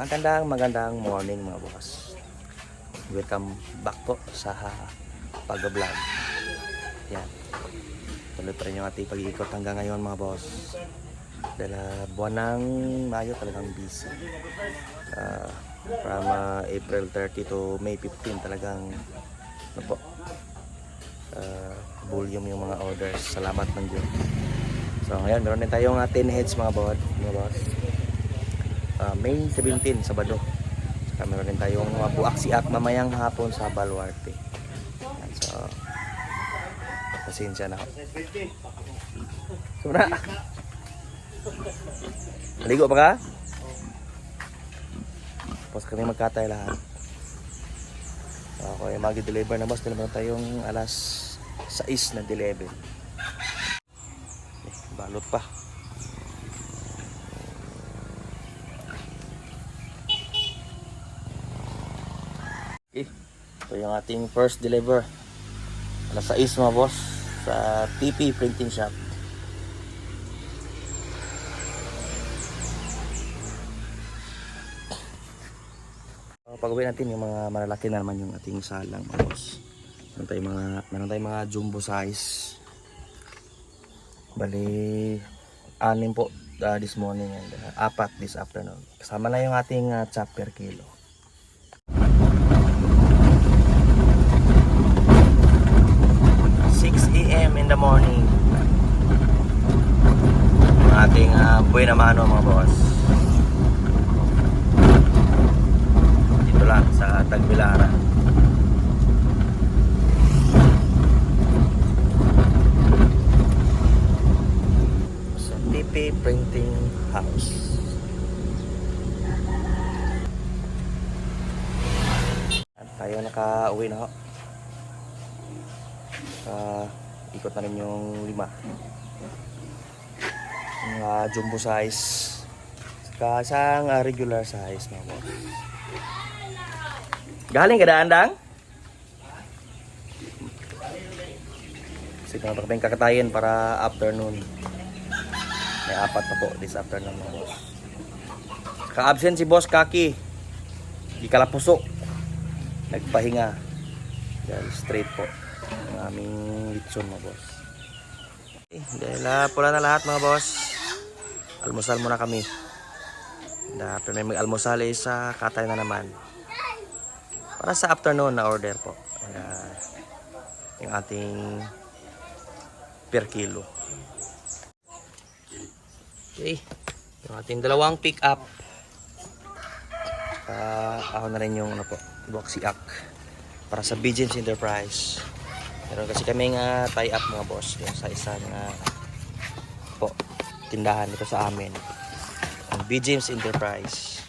Magandang magandang morning mga boss. Welcome back po sa pag-vlog. Yan. Tuloy pa rin yung ating pag-iikot hanggang ngayon mga boss. Dahil ah, buwan ng Mayo talagang busy. Ah, from ah, April 30 to May 15 talagang ano po, ah, volume yung mga orders. Salamat ng Diyos. So ngayon, meron din tayong uh, 10 heads mga boss. Mga boss. Ah, May 17, Sabado. Saka meron din tayong uh, buaksiak mamayang hapon sa Baluarte. Yan, so, pasensya na. Sobra. Maligo pa ka? Tapos kami magkatay lahat. Ako ay mag-deliver na boss. Meron tayong alas 6 na deliver. Eh, balot pa. Okay. Ito yung ating first deliver. Alas 6 mga boss sa TP Printing Shop. Uh, Pag-uwi natin yung mga malalaki na naman yung ating salang mga boss. Meron tayong mga, meron tayong mga jumbo size. Bali, anim po uh, this morning and uh, this afternoon. Kasama na yung ating uh, chop per kilo. Six a.m. in the morning. Ang ating uh, buhay na mano mga boss. Dito lang sa Tagbilara. Sa TP Printing House. Tayo naka-uwi na ho. Uh, ikot na rin yung lima. Yung ah, jumbo size. Saka isang ah, regular size mga boss. Galing ka daandang? Sige na kami kakatayin para afternoon. May apat pa po this afternoon mga boss. Ka-absent si Boss Kaki. Di kalapuso. Nagpahinga. Dahil straight po. Ang aming litson mga boss. Okay, dahil ah, pula na lahat mga boss. Almusal muna kami. Na after na mag-almusal is sa katay na naman. Para sa afternoon na order po. Ah, yung ating per kilo. Okay. Yung ating dalawang pick up. Uh, ako na rin yung ano po, boxiak para sa Bigens Enterprise. Meron kasi kami nga tie up mga boss yung sa isang uh, po tindahan dito sa amin. Ang B James Enterprise.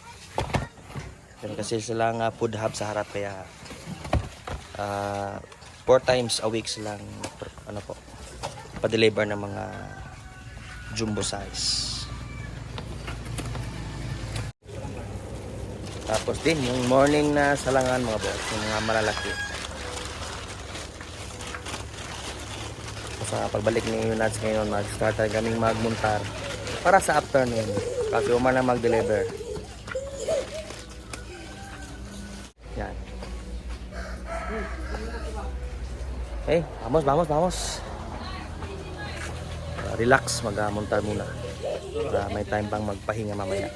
Meron kasi silang uh, food hub sa harap kaya uh, four times a week silang ano po pa-deliver ng mga jumbo size. Tapos din yung morning na salangan mga boss, yung mga malalaki. Sa pagbalik ni Yunads ngayon, mag-start tayo kaming magmuntar para sa afternoon. Kasi umar na mag-deliver. Yan. Okay, vamos, vamos, vamos. Uh, relax, mag-muntar muna. Para may time pang magpahinga mamaya.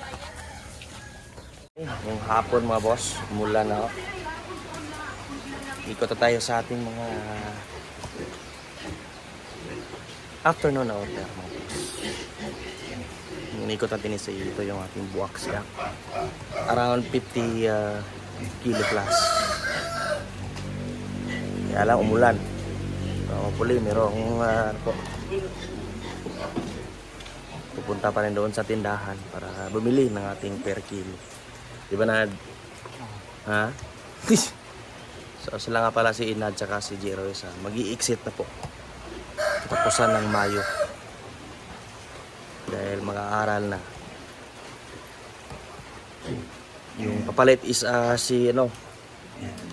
Yung hapon mga boss, mula na. oh. Ikot tayo sa ating mga afternoon na order mga boss. Yung ikot natin isa ito yung ating buwak siya. Around 50 uh, kilo plus. Kaya lang umulan. So, hopefully merong uh, ano po, pupunta pa rin doon sa tindahan para bumili ng ating per kilo. Di ba Nad? Ha? so sila nga pala si Inad tsaka si Jero isa. Mag-i-exit na po. Katapusan ng Mayo. Dahil mag-aaral na. Yung papalit is ah, si ano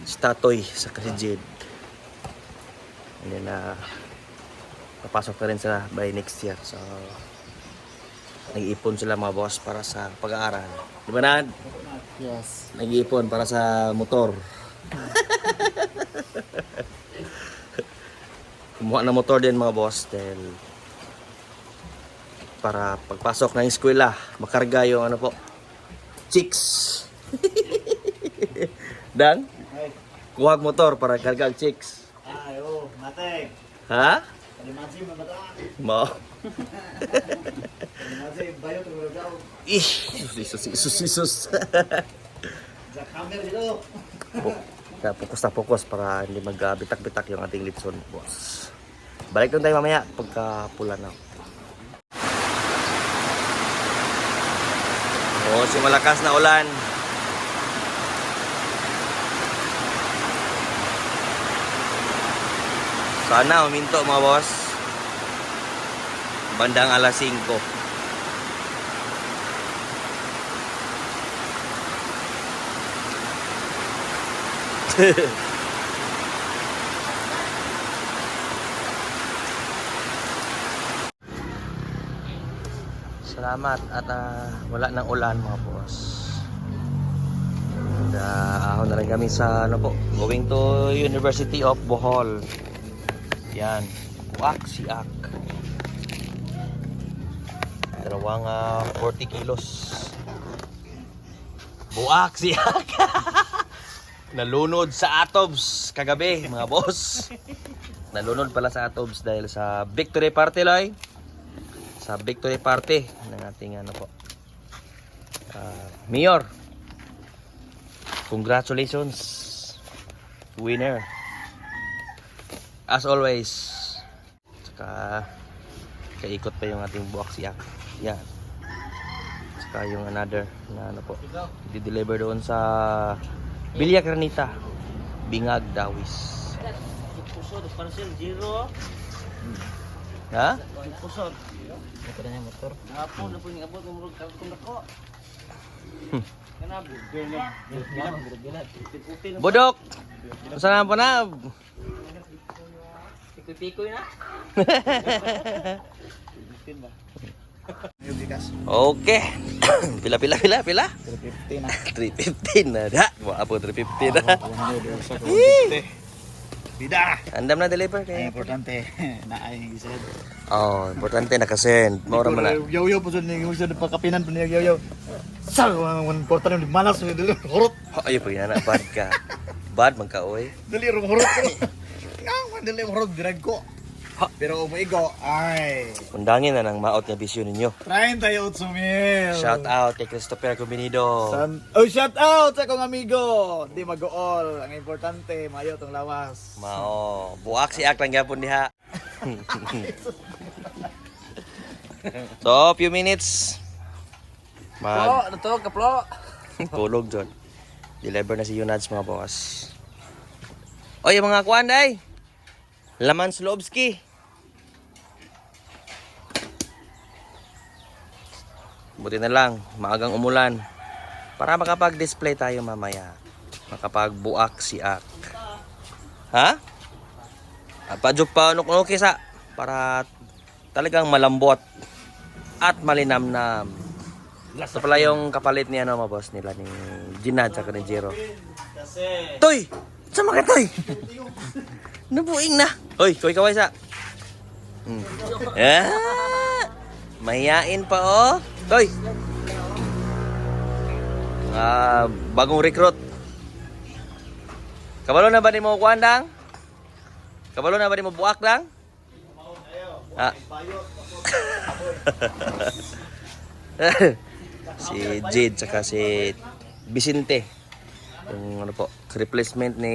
si Tatoy sa si Jade. And then uh, papasok na rin sila by next year. So nag-iipon sila mga boss para sa pag-aaral. Di ba na? Yes. Nag-iipon para sa motor. Kumuha ng motor din mga boss dahil para pagpasok ng eskwela, makarga yung ano po, chicks. Dan, kuha motor para karga ang chicks. ay, oh, mate. Ha? Mo. Ih, isus, isus, isus. Fokus na fokus para hindi magbitak-bitak yung ating litson, boss. Balik doon tayo mamaya pagka pula na. Oh, si malakas na ulan. Sana huminto mga boss. Bandang alas 5. Salamat at ah, wala nang ulan mga boss. And ah, ahon na rin kami sa ano po, going to University of Bohol. Yan, Buak Siak. Dalawang ah, 40 kilos. Buak Siak. Nalunod sa Atoms kagabi mga boss. Nalunod pala sa Atoms dahil sa victory party loy sa victory party ng ating ano po ah, mayor congratulations winner as always saka kaikot pa yung ating buwak siya yan saka yung another na ano po di-deliver doon sa Villa Granita Bingag Dawis Pusod, parcel, zero. ha? Pusod. Ito na yung motor. Apo, na po yung abot, umurog ka kung nako. Kanabo, bilat. Bilat, bilat. Puti na. Budok! Saan po na? Tikoy-tikoy na. Putin ba? Yung bigas. Okay. pila pila pila pila. 350 na. 315 na da. Wa po 315 na. Bida! Andam na deliver kay. importante, na ay isad. Oh, importante nakasend. Maura man na. Yaw-yaw po sa niyo sa pagkapinan po niya yaw-yaw. Sa ang important yung malas ni dili hurot. Ayo po yan na bad ka. Bad man ka oy. Dili rong hurot ko. Nga, dili hurot dirag ko. Pero umigo, ay. Undangin na ng maot nga bisyo ninyo. 38 mil. Shout out kay Christopher Cominido. San... Oh, shout out sa kong amigo. Di mag-all. Ang importante, mayo tong lawas. Mao, buak si ak lang gyapon diha. so, few minutes. Mag ano to, kaplo? tulog John. Deliver na si Yunads mga boss. Oy, mga kuan day. Laman Slovski. Buti na lang, maagang umulan. Para makapag-display tayo mamaya. Makapagbuak si Ak. Ha? Padyo pa nuk sa para talagang malambot at malinamnam. Ito pala yung kapalit ni ano mga boss nila ni Ginad sa ni. Kasi... Toy! Sama ka toy! Nabuing na. Hoy, koy kaway sa. Hmm. Ah! Mahiyain pa oh. Toy! Ah, bagong recruit. Kabalo na ba ni mo kuandang? Kabalo na ba ni mo buak lang? Ah. si Jade saka si Vicente yung ano po replacement ni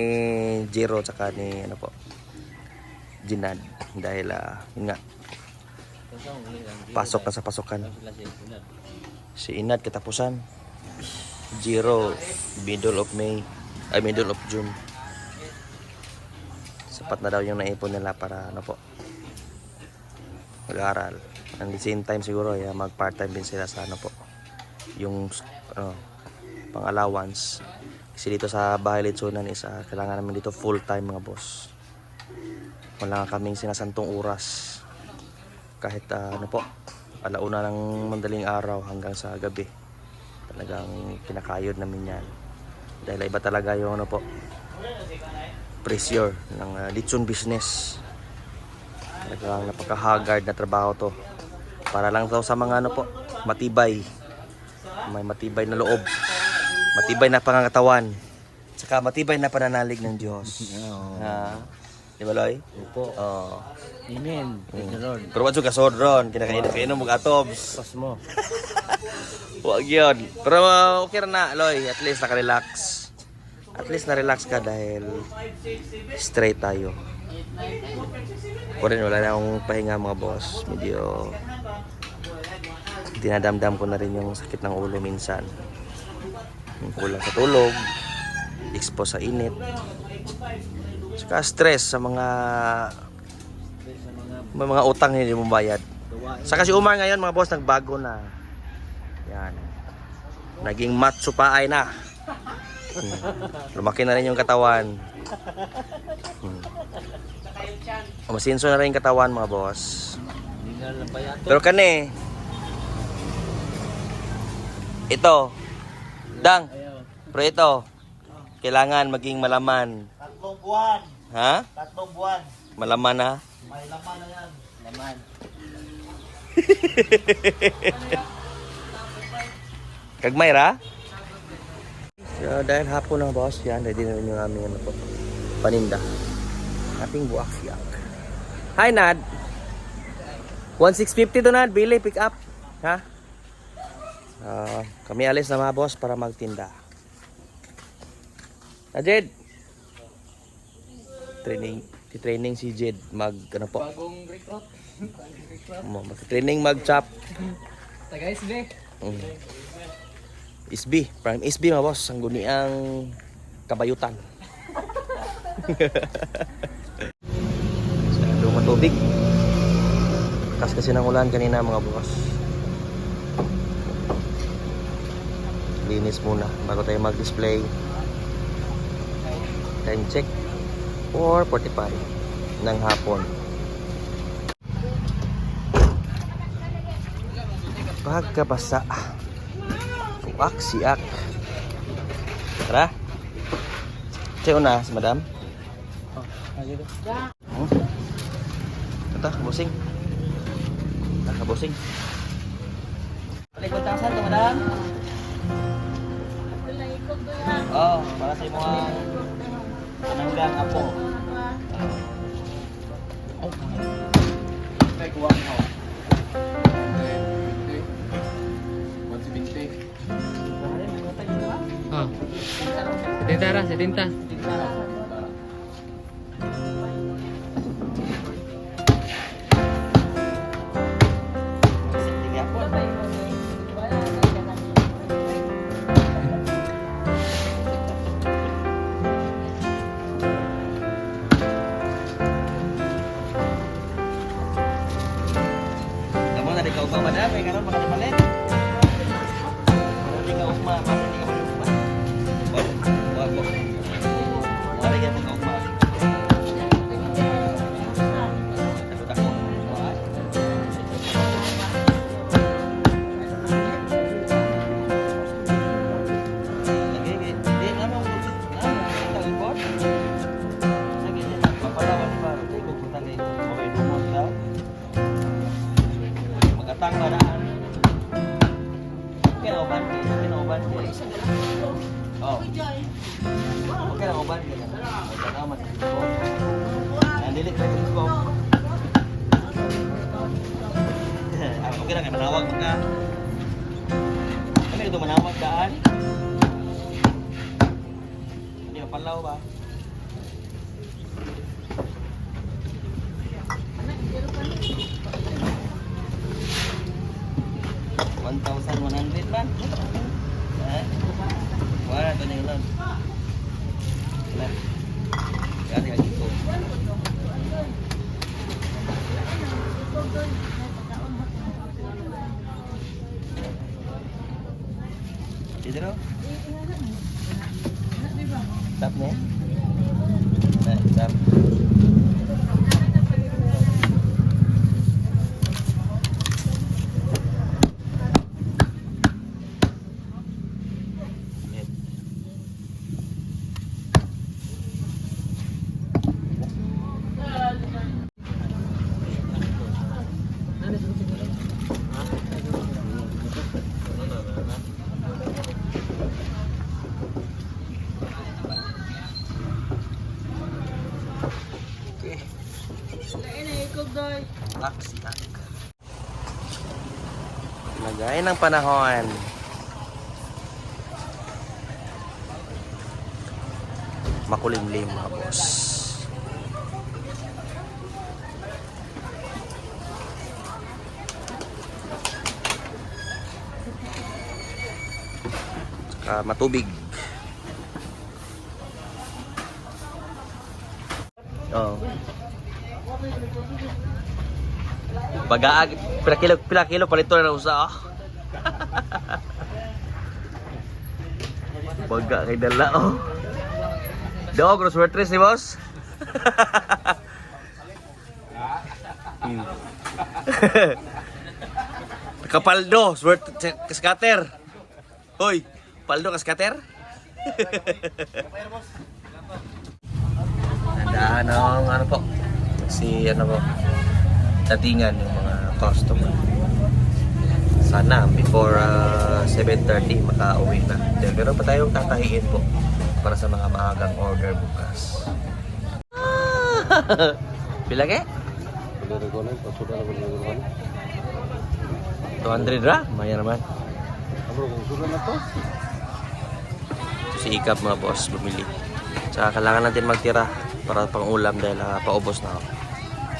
Jero saka ni ano po Jinad dahil ah, yun nga. Pasok na sa pasukan si Inad katapusan. Jero middle of May. Ay middle of June. Sapat na daw yung naipon nila para ano po mag-aral. And the same time siguro yeah, mag part time din sila sa ano po yung ano, pang allowance kasi dito sa bahay litsunan is ah, kailangan namin dito full time mga boss wala kaming sinasantong oras kahit ah, ano po alauna ng mandaling araw hanggang sa gabi. Talagang kinakayod namin yan. Dahil iba talaga yung ano po, pressure ng uh, litson business. Talagang napaka-haggard na trabaho to. Para lang daw sa mga ano po, matibay. May matibay na loob. Matibay na pangangatawan. Saka matibay na pananalig ng Diyos. Oo. Ha? Di ba, Loy? Opo. Oo. Amen. Thank you, Lord. Pero wag ka sod ron, kinakain kainom mag atobs. Pas mo. Wag yun. Pero uh, okay na, Loy. At least naka-relax. At least na-relax ka dahil straight tayo. Wala, wala na akong pahinga mga boss. Medyo dinadamdam ko na rin yung sakit ng ulo minsan. Yung Kulang sa tulog, expose sa init, saka stress sa mga may mga utang hindi mo bayad. Saka si Umar ngayon mga boss nagbago na. Yan. Naging macho pa ay na. Hmm. Lumaki na rin yung katawan. Hmm. Umasinso na rin yung katawan mga boss. Pero kani, ito, dang, ito, kailangan maging malaman. Tatlong buwan. Ha? Tatlong buwan. Malaman na? May laman na yan. Laman. Kagmay ra? So, dahil hapon ng boss, yan, ready na rin yung aming ano po, paninda. Ating buwak siyak. Hi, Nad! 1650 to, Nad. Bili, pick up. Ha? Ah, kami alis na mga boss para magtinda. Ah, Jed! Training, training si Jed mag, ano po, Bagong recruit. mo, mag-training mag-chop. Taga SB. Mm. SB, prime SB mga boss, ang guniang kabayutan. Sa lumang tubig. Kas kasi ng ulan kanina mga boss. Linis muna bago tayo mag-display. Time check 4.45 ng hapon. Pagkabasa. Uak siak. Tara. Siya una, si madam. Hmm? Ito, kabusing. Ah, kabusing. Palikod tasan to, madam. Oh, para sa mga pananggang apo. May kuwang ako. Oh. Setenta ra, setenta. Magatang baraan. Okay na uban kay. Oh. Okay uban kay. Ay salamat sa. Nandilit na ko. Ah, okay kay manawag mo ka. Kami ito manawag daan. Hindi ka palaw ba? One thousand one hundred ba? Eh? Wala to na yun lang. Wala. Kaya kaya ito. Dito raw? Tap niya? Lagay ng panahon. Makulimlim mga boss. Tsaka matubig. Oh. Pag-aag, pila kilo, pila kilo palito na usa ah. Baga kay dala oh. Dog, gross worth ni boss. Hmm. Kapaldo, swert kaskater. Hoy, paldo kaskater. Tandaan ang ano po. Si ano po. Datingan yung mga customer. Sana before ah, 7.30 makauwi na. Then, Pero pa tayong tatahiin po para sa mga maagang order bukas. Bilage? 200 ra? Maya naman. So, si Ikap mga boss bumili. Tsaka kailangan natin magtira para pang ulam dahil ah, paubos na ako.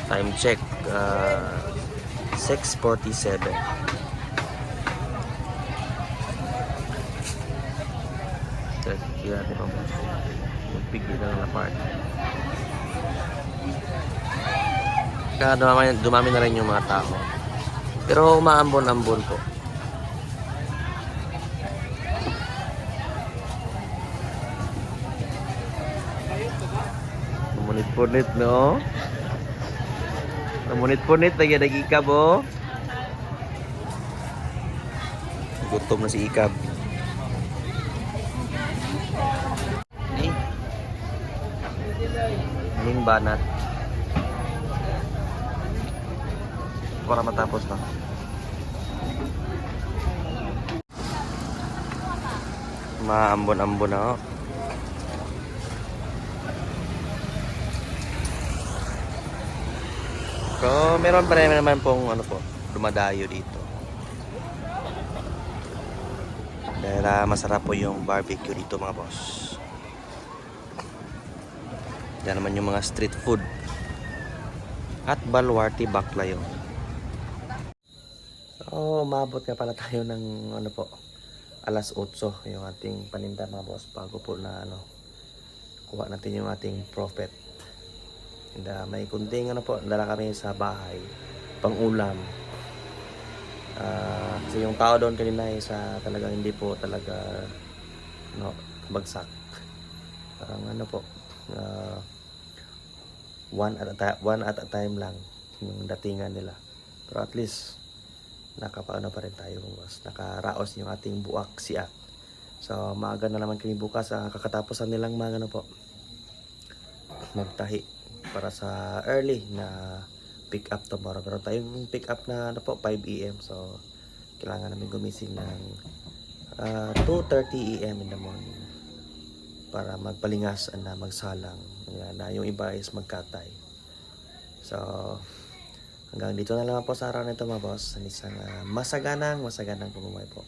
Time check. ah, 6.47. Mga boss. Magpigil na lang na part. Kaya dumami, dumami na rin yung mga tao. Pero umaambon-ambon po. Namunit-punit, no? Namunit-punit, lagi nag-ikab, oh. Gutom na si Ikab. Eh. Ning banat. Para matapos na. Maambon-ambon na, oh. So, meron pa rin naman pong ano po, dumadayo dito. Dahil ah, masarap po yung barbecue dito mga boss. Yan naman yung mga street food. At Balwarte Baklayo. So, umabot nga pala tayo ng ano po, alas 8 yung ating paninda mga boss bago po na ano, kuha natin yung ating profit. And uh, may kunting ano po, dala kami sa bahay, pang ulam. Ah, kasi yung tao doon kanina ay sa talagang hindi po talaga no, bagsak. Parang ano po, ah, one at a one at a time lang yung datingan nila. Pero at least nakapaano pa rin tayo boss. Nakaraos yung ating buwak siak. So maaga na naman kami bukas ah, kakatapusan nilang mga ano po magtahi para sa early na pick up tomorrow. Pero tayong pick up na ano po 5 AM so kailangan namin gumising ng ah, 2:30 AM in the morning para magpalingas na magsalang Yan, na yung iba is magkatay. So hanggang dito na lang po sa araw na ito mga boss. Isang ah, masaganang masaganang pumumay po.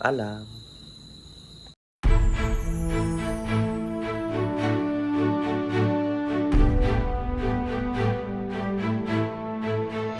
Paalam.